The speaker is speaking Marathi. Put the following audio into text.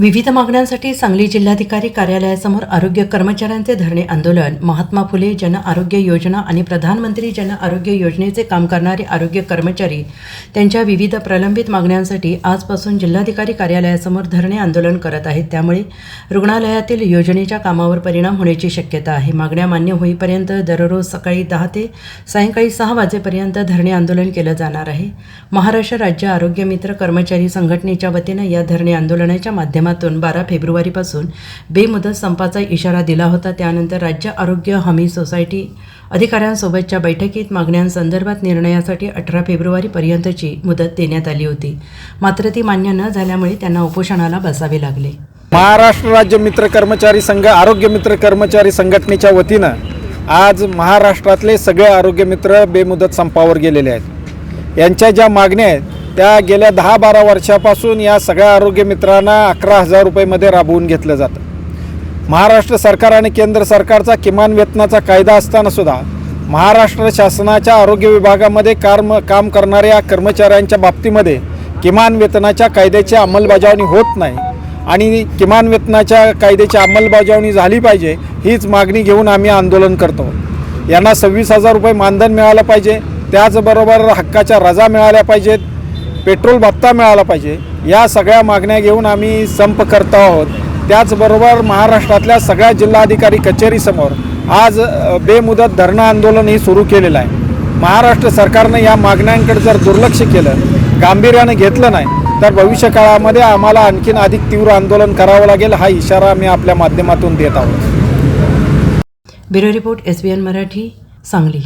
विविध मागण्यांसाठी सांगली जिल्हाधिकारी कार्यालयासमोर आरोग्य कर्मचाऱ्यांचे धरणे आंदोलन. महात्मा फुले जन आरोग्य योजना आणि प्रधानमंत्री जन आरोग्य योजनेचे काम करणारे आरोग्य कर्मचारी त्यांच्या विविध प्रलंबित मागण्यांसाठी आजपासून जिल्हाधिकारी कार्यालयासमोर धरणे आंदोलन करत आहेत. त्यामुळे रुग्णालयातील योजनेच्या कामावर परिणाम होण्याची शक्यता आहे. मागण्या मान्य होईपर्यंत दररोज सकाळी दहा ते सायंकाळी सहा वाजेपर्यंत धरणे आंदोलन केलं जाणार आहे. महाराष्ट्र राज्य आरोग्य मित्र कर्मचारी संघटनेच्या वतीनं या धरणे आंदोलनाच्या माध्यमात माध्यमातून बारा फेब्रुवारीपासून बेमुदत संपाचा इशारा दिला होता. त्यानंतर राज्य आरोग्य हमी सोसायटी अधिकाऱ्यांसोबतच्या बैठकीत मागण्यांसंदर्भात निर्णयासाठी अठरा फेब्रुवारीपर्यंतची मुदत देण्यात आली होती. मात्र ती मान्य न झाल्यामुळे त्यांना उपोषणाला बसावे लागले. महाराष्ट्र राज्य मित्र कर्मचारी संघ आरोग्य मित्र कर्मचारी संघटनेच्या वतीनं आज महाराष्ट्रातले सगळे आरोग्य मित्र बेमुदत संपावर गेलेले आहेत. यांच्या ज्या मागण्या आहेत त्या गेल्या दहा बारा वर्षापासून या सगळ्या आरोग्य मित्रांना अकरा हजार रुपयेमध्ये राबवून घेतलं जातं. महाराष्ट्र सरकार आणि केंद्र सरकारचा किमान वेतनाचा कायदा असतानासुद्धा महाराष्ट्र शासनाच्या आरोग्य विभागामध्ये काम काम करणाऱ्या कर्मचाऱ्यांच्या बाबतीमध्ये किमान वेतनाच्या कायद्याची अंमलबजावणी होत नाही आणि किमान वेतनाच्या कायद्याची अंमलबजावणी झाली पाहिजे हीच मागणी घेऊन आम्ही आंदोलन करतो. यांना सव्वीस हजार रुपये मानधन मिळालं पाहिजे त्याचबरोबर हक्काच्या रजा मिळाल्या पाहिजेत पेट्रोल भत्ता मिळाला पाहिजे. या सगळ्या मागण्या घेऊन आम्ही संप करत आहोत. त्याचबरोबर महाराष्ट्रातल्या सगळ्या जिल्हाधिकारी कचेरीसमोर आज बेमुदत धरणं आंदोलनही सुरू केलेलं आहे. महाराष्ट्र सरकारनं या मागण्यांकडे जर दुर्लक्ष केलं गांभीर्यानं घेतलं नाही तर भविष्य काळामध्ये आम्हाला आणखीन अधिक तीव्र आंदोलन करावं लागेल हा इशारा मी आपल्या माध्यमातून देत आहोत. Bureau report S B N Marathi Sangli.